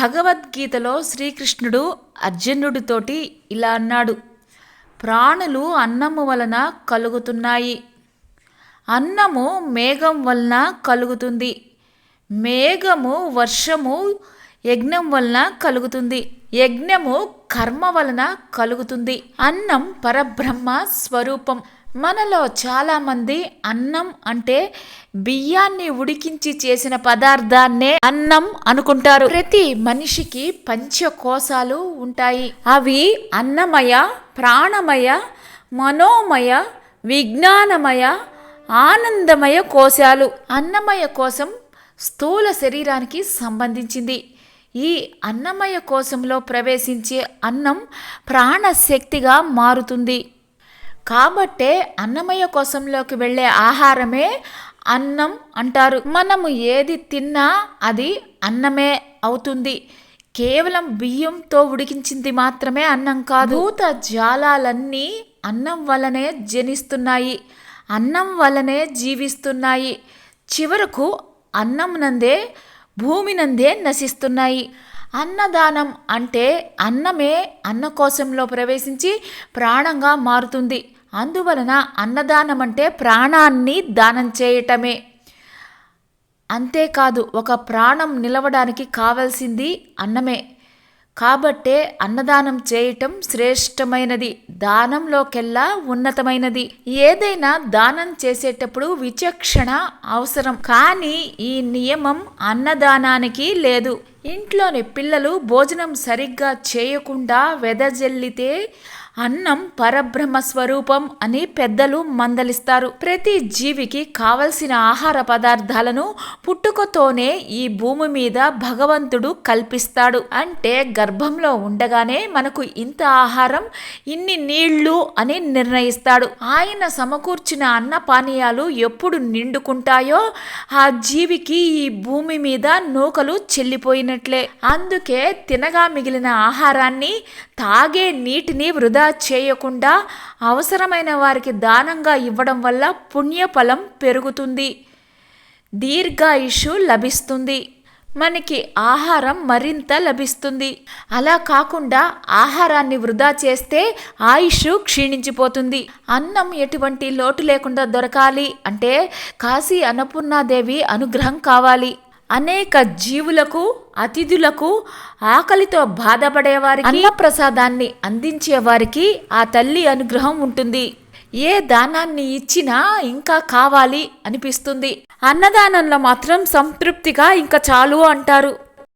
భగవద్గీతలో శ్రీకృష్ణుడు అర్జునుడితోటి ఇలా అన్నాడు. ప్రాణులు అన్నము వలన కలుగుతున్నాయి. అన్నము మేఘం వలన కలుగుతుంది. మేఘము వర్షము యజ్ఞం వలన కలుగుతుంది. యజ్ఞము కర్మ వలన కలుగుతుంది. అన్నం పరబ్రహ్మ స్వరూపం. మనలో చాలామంది అన్నం అంటే బియ్యాన్ని ఉడికించి చేసిన పదార్థాన్నే అన్నం అనుకుంటారు. ప్రతి మనిషికి పంచకోశాలు ఉంటాయి. అవి అన్నమయ ప్రాణమయ మనోమయ విజ్ఞానమయ ఆనందమయ కోశాలు. అన్నమయ కోశం స్థూల శరీరానికి సంబంధించింది. ఈ అన్నమయ కోశంలో ప్రవేశించే అన్నం ప్రాణశక్తిగా మారుతుంది. కాబట్టే అన్నమయ్య కోశంలోకి వెళ్ళే ఆహారమే అన్నం అంటారు. మనము ఏది తిన్నా అది అన్నమే అవుతుంది. కేవలం బియ్యంతో ఉడికించింది మాత్రమే అన్నం కాదు. భూత జాలాలన్నీ అన్నం వల్లనే జనిస్తున్నాయి. అన్నం వల్లనే జీవిస్తున్నాయి. చివరకు అన్నం నందే భూమి నందే నశిస్తున్నాయి. అన్నదానం అంటే అన్నమే అన్నకోశంలో ప్రవేశించి ప్రాణంగా మారుతుంది. అందువలన అన్నదానం అంటే ప్రాణాన్ని దానం చేయటమే. అంతేకాదు ఒక ప్రాణం నిలవడానికి కావలసింది అన్నమే. కాబట్టే అన్నదానం చేయటం శ్రేష్టమైనది దానంలోకెల్లా ఉన్నతమైనది. ఏదైనా దానం చేసేటప్పుడు విచక్షణ అవసరం. కానీ ఈ నియమం అన్నదానానికి లేదు. ఇంట్లోని పిల్లలు భోజనం సరిగ్గా చేయకుండా వెదజల్లితే అన్నం పరబ్రహ్మ స్వరూపం అని పెద్దలు మందలిస్తారు. ప్రతి జీవికి కావలసిన ఆహార పదార్థాలను పుట్టుకతోనే ఈ భూమి మీద భగవంతుడు కల్పిస్తాడు. అంటే గర్భంలో ఉండగానే మనకు ఇంత ఆహారం ఇన్ని నీళ్ళు అని నిర్ణయిస్తాడు. ఆయన సమకూర్చిన అన్న పానీయాలు ఎప్పుడు నిండుకుంటాయో ఆ జీవికి ఈ భూమి మీద నూకలు చెల్లిపోయినట్లే అందుకే తినగా మిగిలిన ఆహారాన్ని తాగే నీటిని వృధా చేయకుండా అవసరమైన వారికి దానంగా ఇవ్వడం వల్ల పుణ్యఫలం పెరుగుతుంది. దీర్ఘాయుషు లభిస్తుంది. మనకి ఆహారం మరింత లభిస్తుంది. అలా కాకుండా ఆహారాన్ని వృధా చేస్తే ఆయుష్ క్షీణించిపోతుంది. అన్నం ఎటువంటి లోటు లేకుండా దొరకాలి. అంటే కాశీ అన్నపూర్ణాదేవి అనుగ్రహం కావాలి. అనేక జీవులకు అతిథులకు ఆకలితో బాధపడేవారికి అన్నప్రసాదాన్ని అందించే వారికి ఆ తల్లి అనుగ్రహం ఉంటుంది. ఏ దానాన్ని ఇచ్చినా ఇంకా కావాలి అనిపిస్తుంది. అన్నదానంలో మాత్రం సంతృప్తిగా ఇంకా చాలు అంటారు.